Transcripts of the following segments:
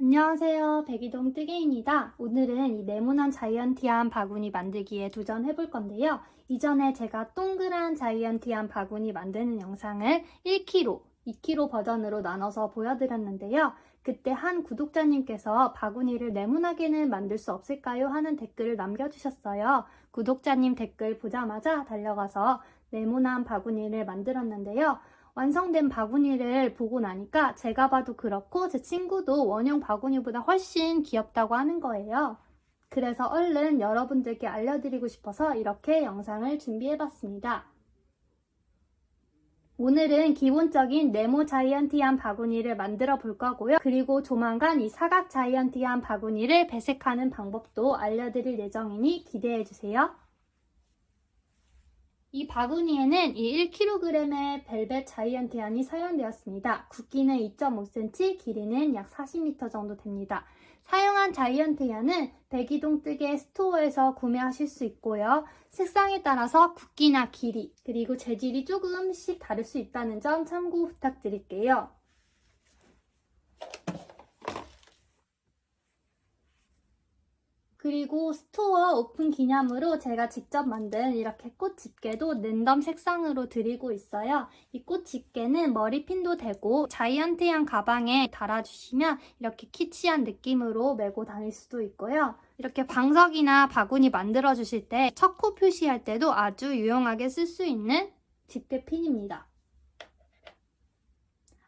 안녕하세요. 백이동 뜨개입니다. 오늘은 이 네모난 자이언티한 바구니 만들기에 도전해 볼 건데요. 이전에 제가 동그란 자이언티한 바구니 만드는 영상을 1kg, 2kg 버전으로 나눠서 보여드렸는데요. 그때 한 구독자님께서 바구니를 네모나게는 만들 수 없을까요? 하는 댓글을 남겨주셨어요. 구독자님 댓글 보자마자 달려가서 네모난 바구니를 만들었는데요. 완성된 바구니를 보고 나니까 제가 봐도 그렇고 제 친구도 원형 바구니보다 훨씬 귀엽다고 하는 거예요. 그래서 얼른 여러분들께 알려드리고 싶어서 이렇게 영상을 준비해봤습니다. 오늘은 기본적인 네모 자이언티한 바구니를 만들어 볼 거고요. 그리고 조만간 이 사각 자이언티한 바구니를 배색하는 방법도 알려드릴 예정이니 기대해주세요. 이 바구니에는 이 1kg의 벨벳 자이언티안이 사용되었습니다. 굵기는 2.5cm, 길이는 약 40m 정도 됩니다. 사용한 자이언티안은 백이동 뜨개 스토어에서 구매하실 수 있고요. 색상에 따라서 굵기나 길이, 그리고 재질이 조금씩 다를 수 있다는 점 참고 부탁드릴게요. 그리고 스토어 오픈 기념으로 제가 직접 만든 이렇게 꽃 집게도 랜덤 색상으로 드리고 있어요. 이 꽃 집게는 머리핀도 되고 자이언티한 가방에 달아주시면 이렇게 키치한 느낌으로 메고 다닐 수도 있고요. 이렇게 방석이나 바구니 만들어 주실 때 척코 표시할 때도 아주 유용하게 쓸 수 있는 집게 핀입니다.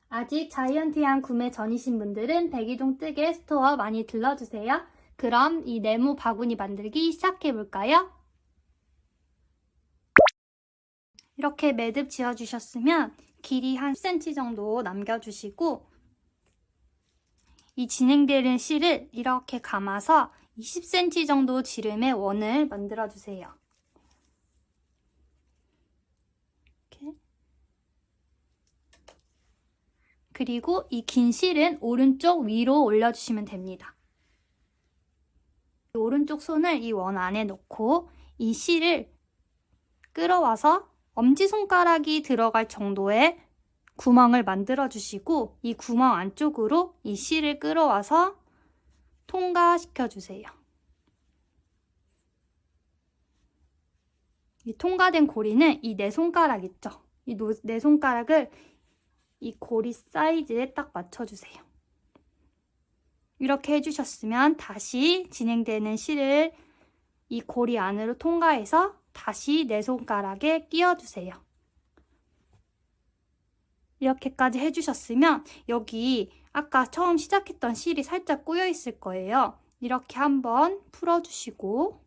아직 자이언티한 구매 전이신 분들은 백이동 뜨개 스토어 많이 들러주세요. 그럼 이 네모 바구니 만들기 시작해 볼까요? 이렇게 매듭 지어주셨으면 길이 한 10cm 정도 남겨주시고 이 진행되는 실을 이렇게 감아서 20cm 정도 지름의 원을 만들어 주세요. 이렇게. 그리고 이 긴 실은 오른쪽 위로 올려주시면 됩니다. 오른쪽 손을 이 원 안에 놓고 이 실을 끌어와서 엄지손가락이 들어갈 정도의 구멍을 만들어 주시고 이 구멍 안쪽으로 이 실을 끌어와서 통과시켜 주세요. 이 통과된 고리는 이 네 손가락 있죠? 이 네 손가락을 이 고리 사이즈에 딱 맞춰주세요. 이렇게 해주셨으면 다시 진행되는 실을 이 고리 안으로 통과해서 다시 내 손가락에 끼워주세요. 이렇게까지 해주셨으면 여기 아까 처음 시작했던 실이 살짝 꼬여 있을 거예요. 이렇게 한번 풀어주시고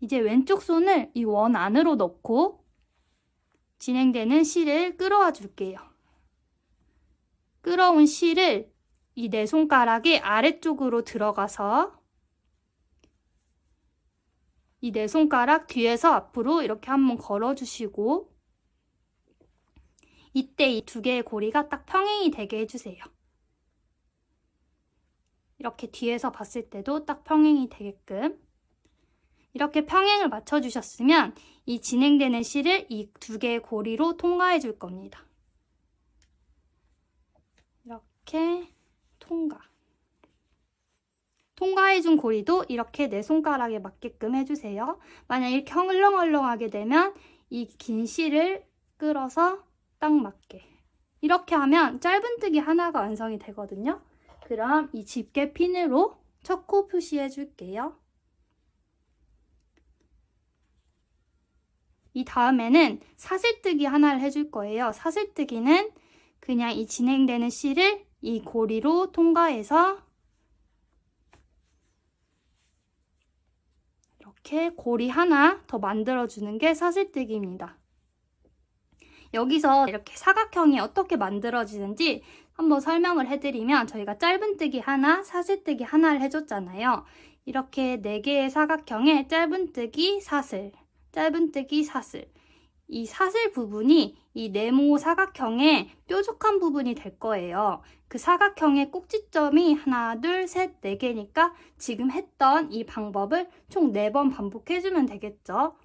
이제 왼쪽 손을 이 원 안으로 넣고 진행되는 실을 끌어와 줄게요. 끌어온 실을 이 네 손가락이 아래쪽으로 들어가서 이 네 손가락 뒤에서 앞으로 이렇게 한번 걸어주시고 이때 이 두 개의 고리가 딱 평행이 되게 해주세요. 이렇게 뒤에서 봤을 때도 딱 평행이 되게끔 이렇게 평행을 맞춰주셨으면 이 진행되는 실을 이 두 개의 고리로 통과해 줄 겁니다. 이렇게 통과. 통과해준 고리도 이렇게 내 손가락에 맞게끔 해주세요. 만약 이렇게 헐렁헐렁하게 되면 이 긴 실을 끌어서 딱 맞게. 이렇게 하면 짧은뜨기 하나가 완성이 되거든요. 그럼 이 집게 핀으로 첫 코 표시해 줄게요. 이 다음에는 사슬뜨기 하나를 해줄 거예요. 사슬뜨기는 그냥 이 진행되는 실을 이 고리로 통과해서 이렇게 고리 하나 더 만들어주는 게 사슬뜨기입니다. 여기서 이렇게 사각형이 어떻게 만들어지는지 한번 설명을 해드리면 저희가 짧은뜨기 하나, 사슬뜨기 하나를 해줬잖아요. 이렇게 4개의 사각형에 짧은뜨기, 사슬, 짧은뜨기, 사슬 이 사슬 부분이 이 네모 사각형의 뾰족한 부분이 될 거예요. 그 사각형의 꼭지점이 하나, 둘, 셋, 네 개니까 지금 했던 이 방법을 총 네 번 반복해주면 되겠죠.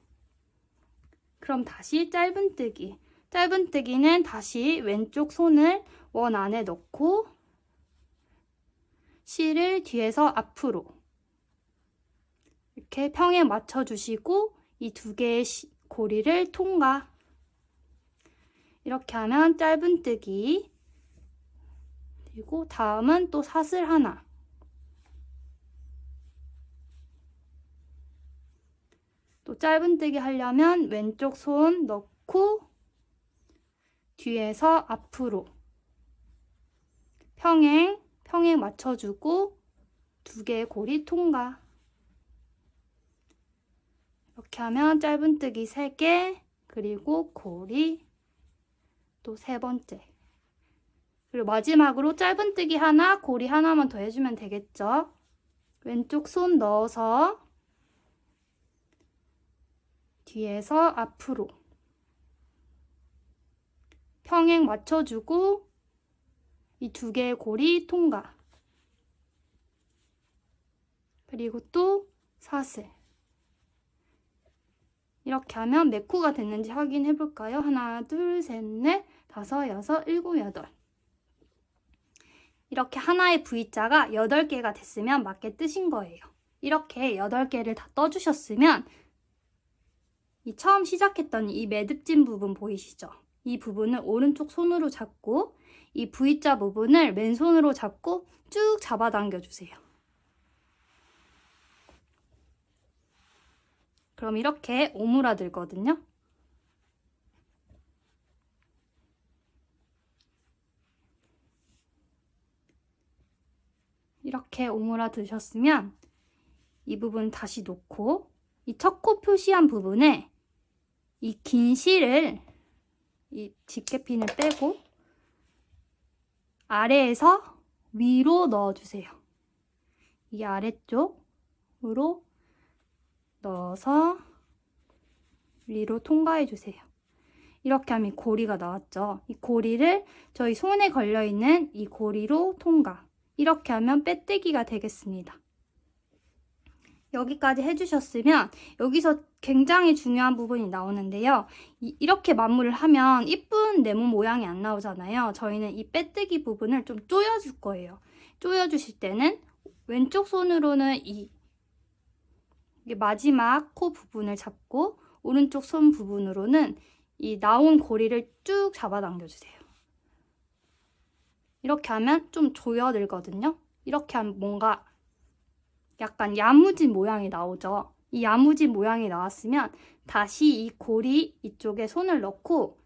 그럼 다시 짧은뜨기. 짧은뜨기는 다시 왼쪽 손을 원 안에 넣고 실을 뒤에서 앞으로 이렇게 평에 맞춰주시고 이 두 개의 시- 고리를 통과. 이렇게 하면 짧은뜨기. 그리고 다음은 또 사슬 하나. 또 짧은뜨기 하려면 왼쪽 손 넣고 뒤에서 앞으로 평행 평행 맞춰주고 두 개의 고리 통과 이렇게 하면 짧은뜨기 3개 그리고 고리 또 세 번째. 그리고 마지막으로 짧은뜨기 하나 고리 하나만 더 해주면 되겠죠? 왼쪽 손 넣어서 뒤에서 앞으로 평행 맞춰주고 이 두 개의 고리 통과. 그리고 또 사슬 이렇게 하면 몇 코가 됐는지 확인해 볼까요? 하나, 둘, 셋, 넷, 다섯, 여섯, 일곱, 여덟. 이렇게 하나의 V자가 8개가 됐으면 맞게 뜨신 거예요. 이렇게 8개를 다 떠주셨으면 이 처음 시작했던 이 매듭진 부분 보이시죠? 이 부분을 오른쪽 손으로 잡고 이 V자 부분을 왼손으로 잡고 쭉 잡아당겨 주세요. 그럼 이렇게 오므라들거든요. 이렇게 오므라드셨으면 이 부분 다시 놓고 이 첫 코 표시한 부분에 이 긴 실을 이 집게핀을 빼고 아래에서 위로 넣어주세요. 이 아래쪽으로 넣어서 위로 통과해 주세요. 이렇게 하면 고리가 나왔죠. 이 고리를 저희 손에 걸려 있는 이 고리로 통과. 이렇게 하면 빼뜨기가 되겠습니다. 여기까지 해주셨으면 여기서 굉장히 중요한 부분이 나오는데요. 이, 이렇게 마무리를 하면 이쁜 네모 모양이 안 나오잖아요. 저희는 이 빼뜨기 부분을 좀 조여줄 거예요. 조여주실 때는 왼쪽 손으로는 이 마지막 코 부분을 잡고 오른쪽 손 부분으로는 이 나온 고리를 쭉 잡아당겨 주세요. 이렇게 하면 좀 조여들거든요. 이렇게 하면 뭔가 약간 야무진 모양이 나오죠. 이 야무진 모양이 나왔으면 다시 이 고리 이쪽에 손을 넣고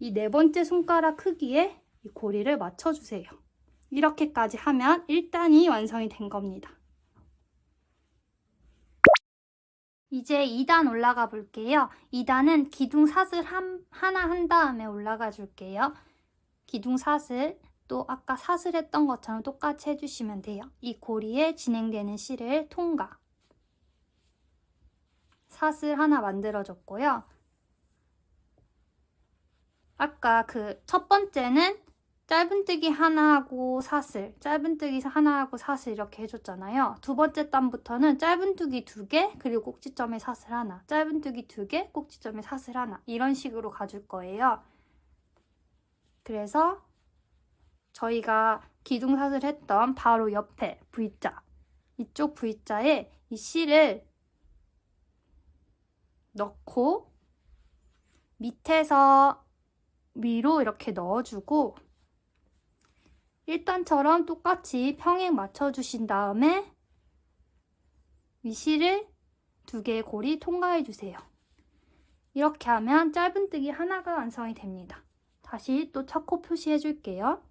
이 네 번째 손가락 크기에 이 고리를 맞춰주세요. 이렇게까지 하면 1단이 완성이 된 겁니다. 이제 2단 올라가 볼게요. 2단은 기둥 사슬 한, 하나 한 다음에 올라가 줄게요. 기둥 사슬 또 아까 사슬 했던 것처럼 똑같이 해주시면 돼요. 이 고리에 진행되는 실을 통과. 사슬 하나 만들어줬고요. 아까 그 첫 번째는 짧은뜨기 하나 하고 사슬, 짧은뜨기 하나 하고 사슬 이렇게 해줬잖아요. 두 번째 단부터는 짧은뜨기 두 개, 그리고 꼭지점에 사슬 하나, 짧은뜨기 두 개, 꼭지점에 사슬 하나 이런 식으로 가줄 거예요. 그래서 저희가 기둥사슬 했던 바로 옆에 V자, 이쪽 V자에 이 실을 넣고 밑에서 위로 이렇게 넣어주고 1단처럼 똑같이 평행 맞춰주신 다음에 위실을 두 개의 고리 통과해 주세요. 이렇게 하면 짧은뜨기 하나가 완성이 됩니다. 다시 또 첫 코 표시해 줄게요.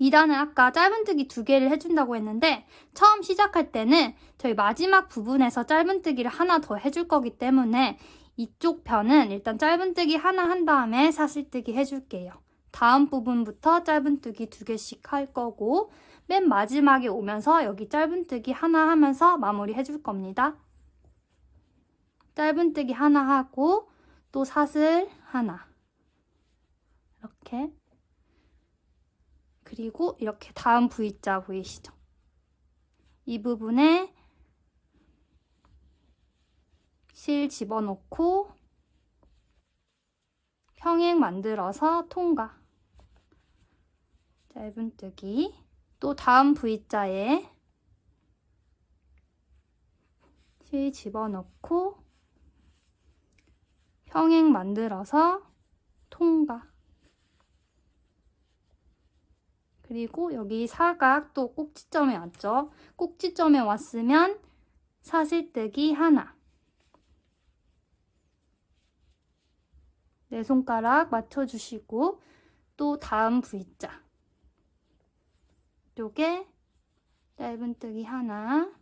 2단은 아까 짧은뜨기 두 개를 해준다고 했는데 처음 시작할 때는 저희 마지막 부분에서 짧은뜨기를 하나 더 해줄 거기 때문에 이쪽 편은 일단 짧은뜨기 하나 한 다음에 사슬뜨기 해줄게요. 다음 부분부터 짧은뜨기 두 개씩 할 거고 맨 마지막에 오면서 여기 짧은뜨기 하나 하면서 마무리 해줄 겁니다. 짧은뜨기 하나 하고 또 사슬 하나 이렇게 그리고 이렇게 다음 V자 보이시죠? 이 부분에 실 집어넣고 평행 만들어서 통과 짧은뜨기 또 다음 V자에 실 집어넣고 평행 만들어서 통과. 그리고 여기 사각 또 꼭지점에 왔죠. 꼭지점에 왔으면 사슬뜨기 하나. 네 손가락 맞춰주시고 또 다음 V자. 요게 짧은뜨기 하나.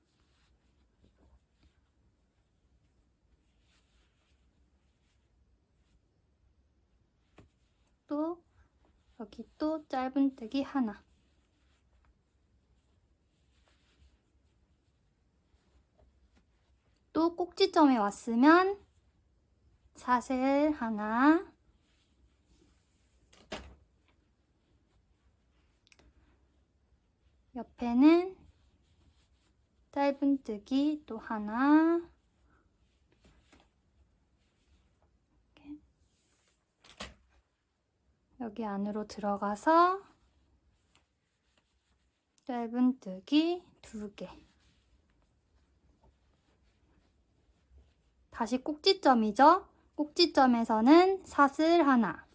또 여기 또 짧은뜨기 하나. 또 꼭지점에 왔으면 사슬 하나. 옆에는 짧은뜨기 또 하나. 여기 안으로 들어가서 짧은뜨기 두 개. 다시 꼭지점이죠? 꼭지점에서는 사슬 하나.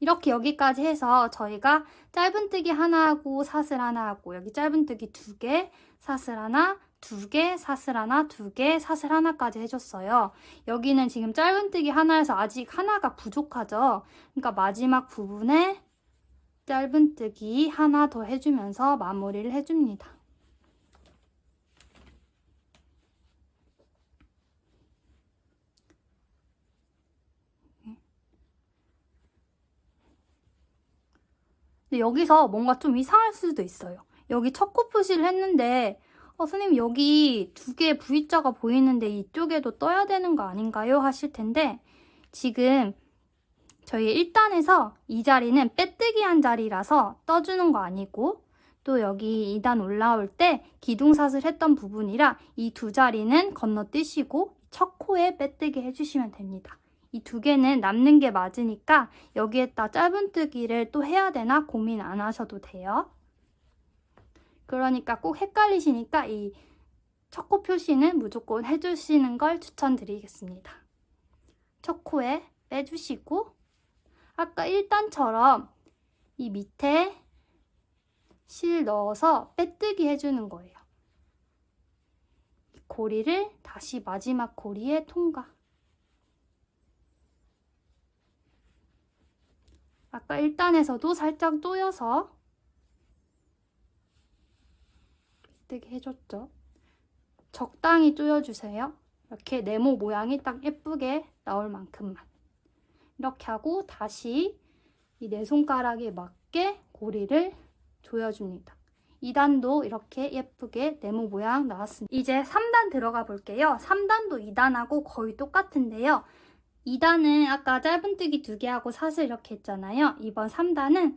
이렇게 여기까지 해서 저희가 짧은뜨기 하나 하고 사슬 하나 하고 여기 짧은뜨기 두 개, 사슬 하나, 두 개, 사슬 하나, 두 개, 사슬 하나까지 해줬어요. 여기는 지금 짧은뜨기 하나에서 아직 하나가 부족하죠. 그러니까 마지막 부분에 짧은뜨기 하나 더 해주면서 마무리를 해줍니다. 근데 여기서 뭔가 좀 이상할 수도 있어요. 여기 첫 코 표시를 했는데 어, 선생님 여기 두 개의 V자가 보이는데 이쪽에도 떠야 되는 거 아닌가요? 하실 텐데 지금 저희 1단에서 이 자리는 빼뜨기 한 자리라서 떠주는 거 아니고 또 여기 2단 올라올 때 기둥사슬 했던 부분이라 이 두 자리는 건너뛰시고 첫 코에 빼뜨기 해주시면 됩니다. 이 두 개는 남는 게 맞으니까 여기에다 짧은뜨기를 또 해야 되나 고민 안 하셔도 돼요. 그러니까 꼭 헷갈리시니까 이첫코 표시는 무조건 해주시는 걸 추천드리겠습니다. 첫 코에 빼주시고 아까 1단처럼 이 밑에 실 넣어서 빼뜨기 해주는 거예요. 고리를 다시 마지막 고리에 통과. 아까 1단에서도 살짝 조여서 뜨게 해줬죠. 적당히 조여주세요. 이렇게 네모 모양이 딱 예쁘게 나올 만큼만. 이렇게 하고 다시 이 네 손가락에 맞게 고리를 조여줍니다. 2단도 이렇게 예쁘게 네모 모양 나왔습니다. 이제 3단 들어가 볼게요. 3단도 2단하고 거의 똑같은데요. 2단은 아까 짧은뜨기 2개 하고 사슬 이렇게 했잖아요. 이번 3단은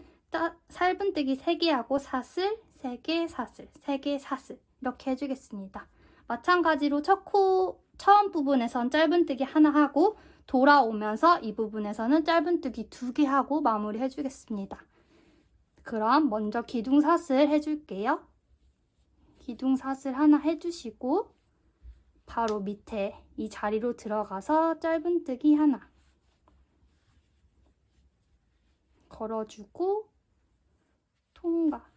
짧은뜨기 3개 하고 사슬 3개 사슬 3개 사슬 이렇게 해주겠습니다. 마찬가지로 첫 코 처음 부분에선 짧은뜨기 하나 하고 돌아오면서 이 부분에서는 짧은뜨기 2개 하고 마무리 해주겠습니다. 그럼 먼저 기둥사슬 해줄게요. 기둥사슬 하나 해주시고 바로 밑에 이 자리로 들어가서 짧은뜨기 하나 걸어주고 통과.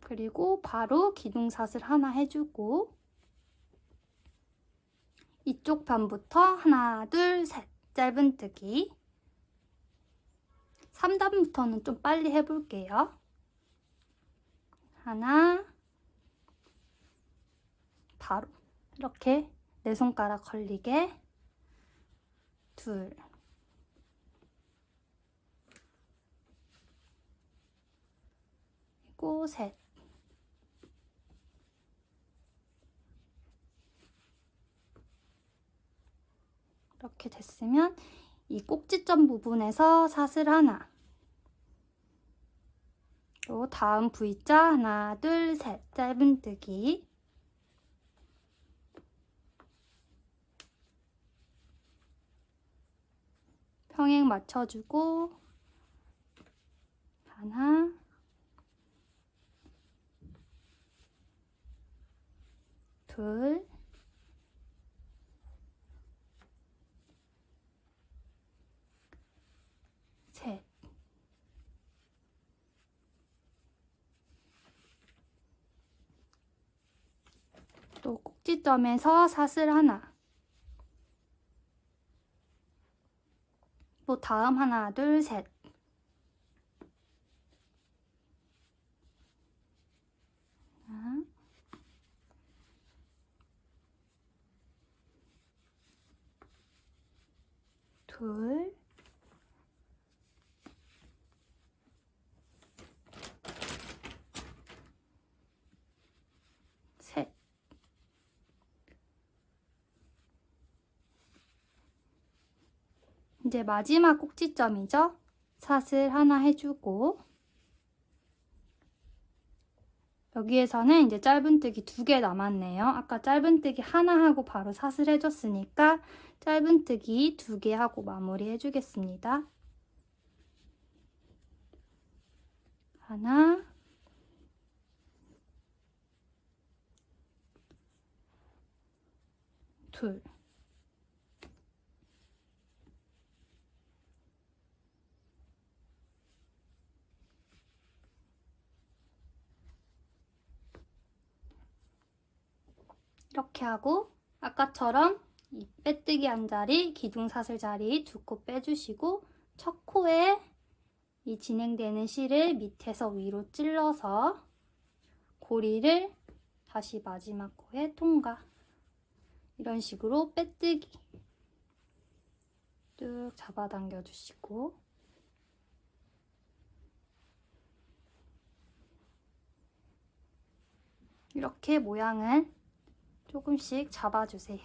그리고 바로 기둥사슬 하나 해주고 이쪽 편부터 하나 둘 셋. 짧은뜨기. 3단부터는 좀 빨리 해볼게요. 하나, 바로. 이렇게 네 손가락 걸리게. 둘, 그리고 셋. 이렇게 됐으면 이 꼭지점 부분에서 사슬 하나 또 다음 V자 하나 둘 셋. 짧은뜨기. 평행 맞춰주고 하나. 둘 셋. 또 꼭지점에서 사슬 하나. 또 다음 하나, 둘, 셋. 둘. 셋. 이제 마지막 꼭지점이죠? 사슬 하나 해주고 여기에서는 이제 짧은뜨기 두 개 남았네요. 아까 짧은뜨기 하나 하고 바로 사슬 해줬으니까 짧은뜨기 두 개 하고 마무리 해주겠습니다. 하나 둘 이렇게 하고 아까처럼 이 빼뜨기 한 자리, 기둥사슬 자리 두 코 빼주시고 첫 코에 이 진행되는 실을 밑에서 위로 찔러서 고리를 다시 마지막 코에 통과. 이런 식으로 빼뜨기. 쭉 잡아당겨 주시고. 이렇게 모양을 조금씩 잡아주세요.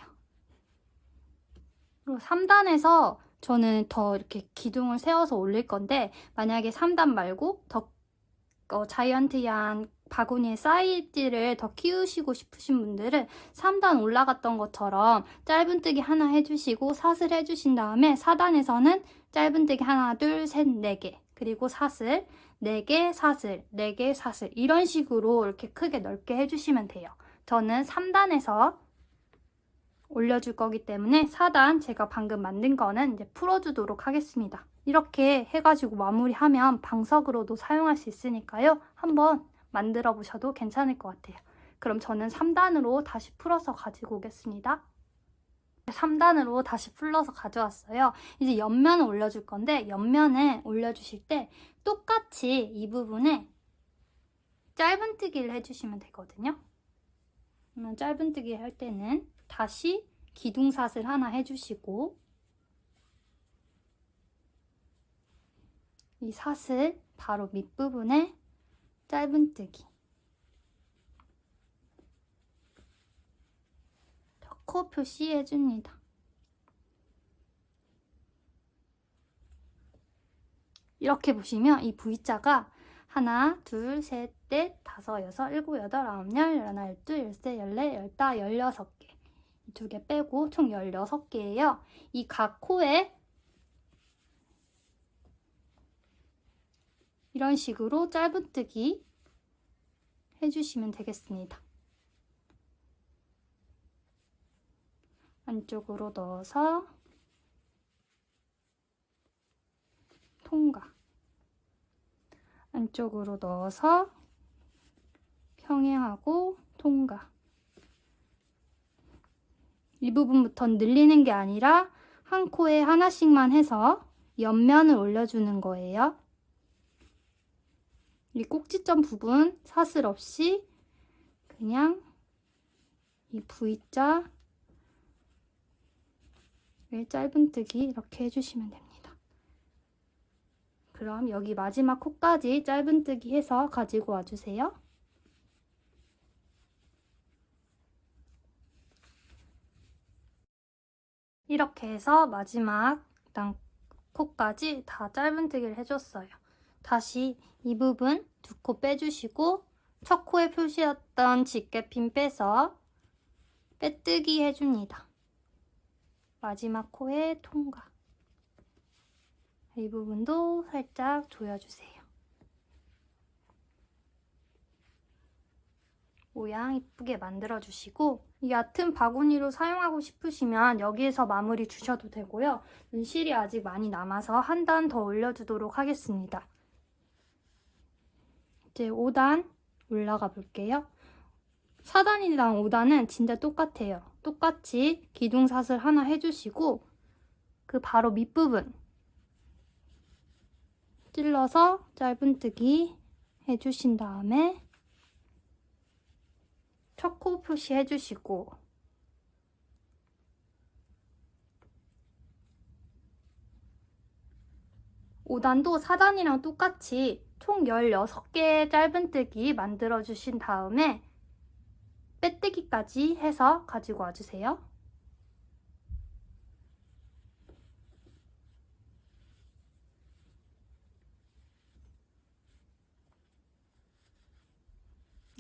그리고 3단에서 저는 더 이렇게 기둥을 세워서 올릴 건데 만약에 3단 말고 더 어, 자이언트한 바구니의 사이즈를 더 키우시고 싶으신 분들은 3단 올라갔던 것처럼 짧은뜨기 하나 해주시고 사슬 해주신 다음에 4단에서는 짧은뜨기 하나, 둘, 셋, 네 개 그리고 사슬 4개 사슬, 4개 사슬 이런 식으로 이렇게 크게 넓게 해주시면 돼요. 저는 3단에서 올려줄 거기 때문에 4단 제가 방금 만든 거는 이제 풀어주도록 하겠습니다. 이렇게 해가지고 마무리하면 방석으로도 사용할 수 있으니까요. 한번 만들어 보셔도 괜찮을 것 같아요. 그럼 저는 3단으로 다시 풀어서 가지고 오겠습니다. 3단으로 다시 풀러서 가져왔어요. 이제 옆면을 올려줄 건데 옆면을 올려주실 때 똑같이 이 부분에 짧은뜨기를 해주시면 되거든요. 그러면 짧은뜨기 할 때는 다시 기둥사슬 하나 해주시고 이 사슬 바로 밑부분에 짧은뜨기 코 표시해줍니다. 이렇게 보시면 이 V자가 하나, 둘, 셋, 넷, 다섯, 여섯, 일곱, 여덟, 아홉, 열, 열하나, 열둘, 열세, 열네, 열다, 열여섯 개. 두개 빼고 총 열여섯 개예요. 이 각 코에 이런 식으로 짧은뜨기 해주시면 되겠습니다. 안쪽으로 넣어서 통과 안쪽으로 넣어서 평행하고 통과 이 부분부터 늘리는 게 아니라 한 코에 하나씩만 해서 옆면을 올려주는 거예요. 이 꼭지점 부분 사슬 없이 그냥 이 V자 짧은뜨기 이렇게 해주시면 됩니다. 그럼 여기 마지막 코까지 짧은뜨기 해서 가지고 와주세요. 이렇게 해서 마지막 코까지 다 짧은뜨기를 해줬어요. 다시 이 부분 두 코 빼주시고 첫 코에 표시했던 집게핀 빼서 빼뜨기 해줍니다. 마지막 코에 통과. 이 부분도 살짝 조여주세요. 모양 이쁘게 만들어주시고 이 얕은 바구니로 사용하고 싶으시면 여기에서 마무리 주셔도 되고요. 눈실이 아직 많이 남아서 한 단 더 올려주도록 하겠습니다. 이제 5단 올라가 볼게요. 4단이랑 5단은 진짜 똑같아요. 똑같이 기둥사슬 하나 해주시고 그 바로 밑부분 찔러서 짧은뜨기 해주신 다음에 척코 표시 해 주시고 오단도 4단이랑 똑같이 총 16개의 짧은뜨기 만들어 주신 다음에 빼뜨기까지 해서 가지고 와주세요.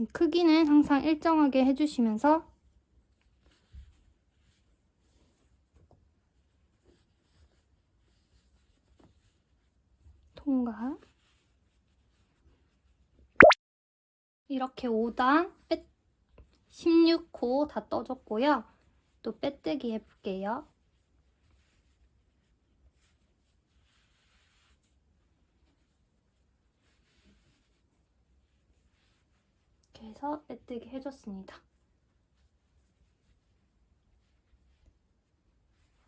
크기는 항상 일정하게 해주시면서 통과 이렇게 5단 빼 16호 다 떠줬고요. 또 빼뜨기 해볼게요. 이렇게 해서 빼뜨기 해줬습니다.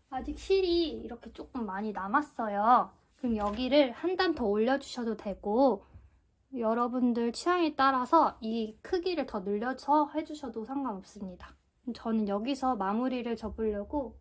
아직 실이 이렇게 조금 많이 남았어요. 그럼 여기를 한 단 더 올려주셔도 되고 여러분들 취향에 따라서 이 크기를 더 늘려서 해주셔도 상관없습니다. 저는 여기서 마무리를 접으려고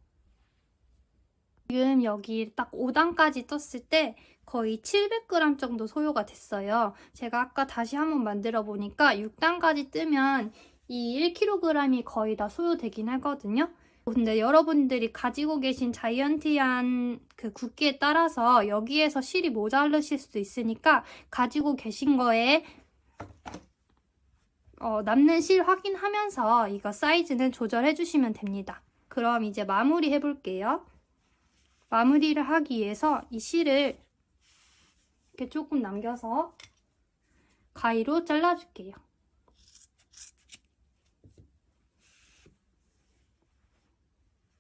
지금 여기 딱 5단까지 떴을 때 거의 700g 정도 소요가 됐어요. 제가 아까 다시 한번 만들어 보니까 6단까지 뜨면 이 1kg이 거의 다 소요되긴 하거든요. 근데 여러분들이 가지고 계신 자이언티한 그 굵기에 따라서 여기에서 실이 모자르실 수도 있으니까 가지고 계신 거에 어, 남는 실 확인하면서 이거 사이즈는 조절해 주시면 됩니다. 그럼 이제 마무리 해볼게요. 마무리를 하기 위해서 이 실을 이렇게 조금 남겨서 가위로 잘라줄게요.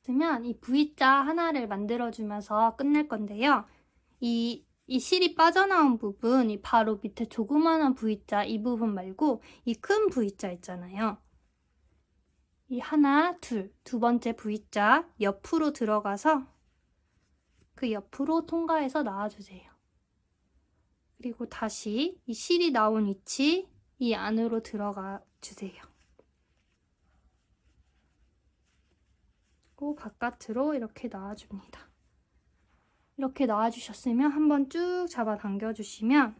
으면 이 V자 하나를 만들어주면서 끝낼 건데요. 이, 이 실이 빠져나온 부분, 이 바로 밑에 조그마한 V자 이 부분 말고 이 큰 V자 있잖아요. 이 하나, 둘, 두 번째 V자 옆으로 들어가서 그 옆으로 통과해서 나와주세요. 그리고 다시 이 실이 나온 위치 이 안으로 들어가 주세요. 바깥으로 이렇게 나와줍니다. 이렇게 나와주셨으면 한번 쭉 잡아 당겨 주시면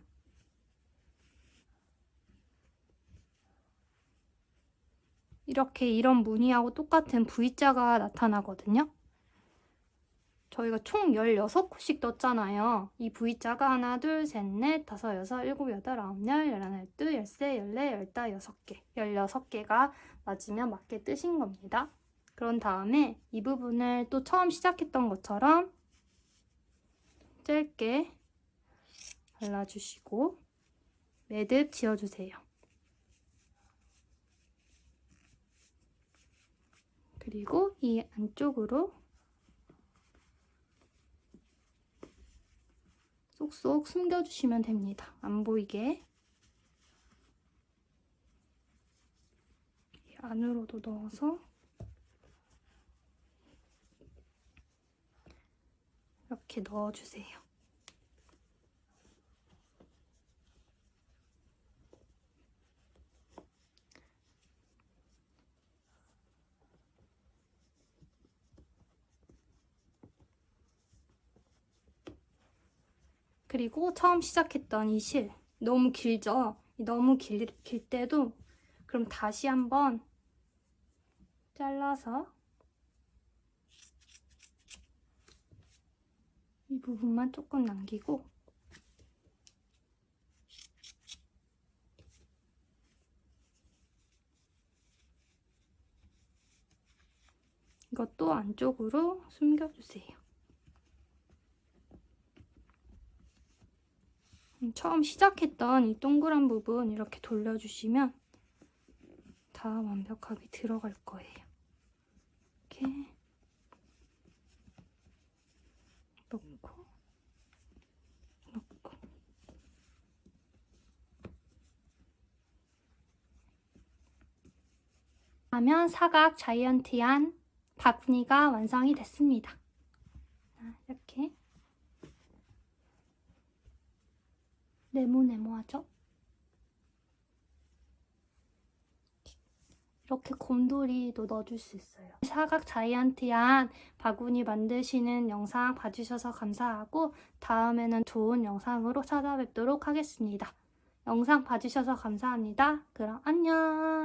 이렇게 이런 무늬하고 똑같은 V자가 나타나거든요. 저희가 총 16코씩 떴잖아요. 이 V자가 하나, 둘, 셋, 넷, 다섯, 여섯, 일곱, 여덟, 아홉, 열, 열하나, 열둘, 열세, 열네, 열다, 여섯 개. 16개가 맞으면 맞게 뜨신 겁니다. 그런 다음에 이 부분을 또 처음 시작했던 것처럼 짧게 발라주시고 매듭 지어주세요. 그리고 이 안쪽으로 쏙쏙 숨겨주시면 됩니다. 안 보이게. 이 안으로도 넣어서 이렇게 넣어주세요. 그리고 처음 시작했던 이 실 너무 길죠? 너무 길, 길 때도 그럼 다시 한번 잘라서 이 부분만 조금 남기고 이것도 안쪽으로 숨겨주세요. 처음 시작했던 이 동그란 부분 이렇게 돌려주시면 다 완벽하게 들어갈 거예요. 이렇게 놓고 놓고 하면 사각 자이언티한 바구니가 완성이 됐습니다. 자, 이렇게 네모네모하죠? 이렇게 곰돌이도 넣어줄 수 있어요. 사각 자이언티한 바구니 만드시는 영상 봐주셔서 감사하고 다음에는 좋은 영상으로 찾아뵙도록 하겠습니다. 영상 봐주셔서 감사합니다. 그럼 안녕!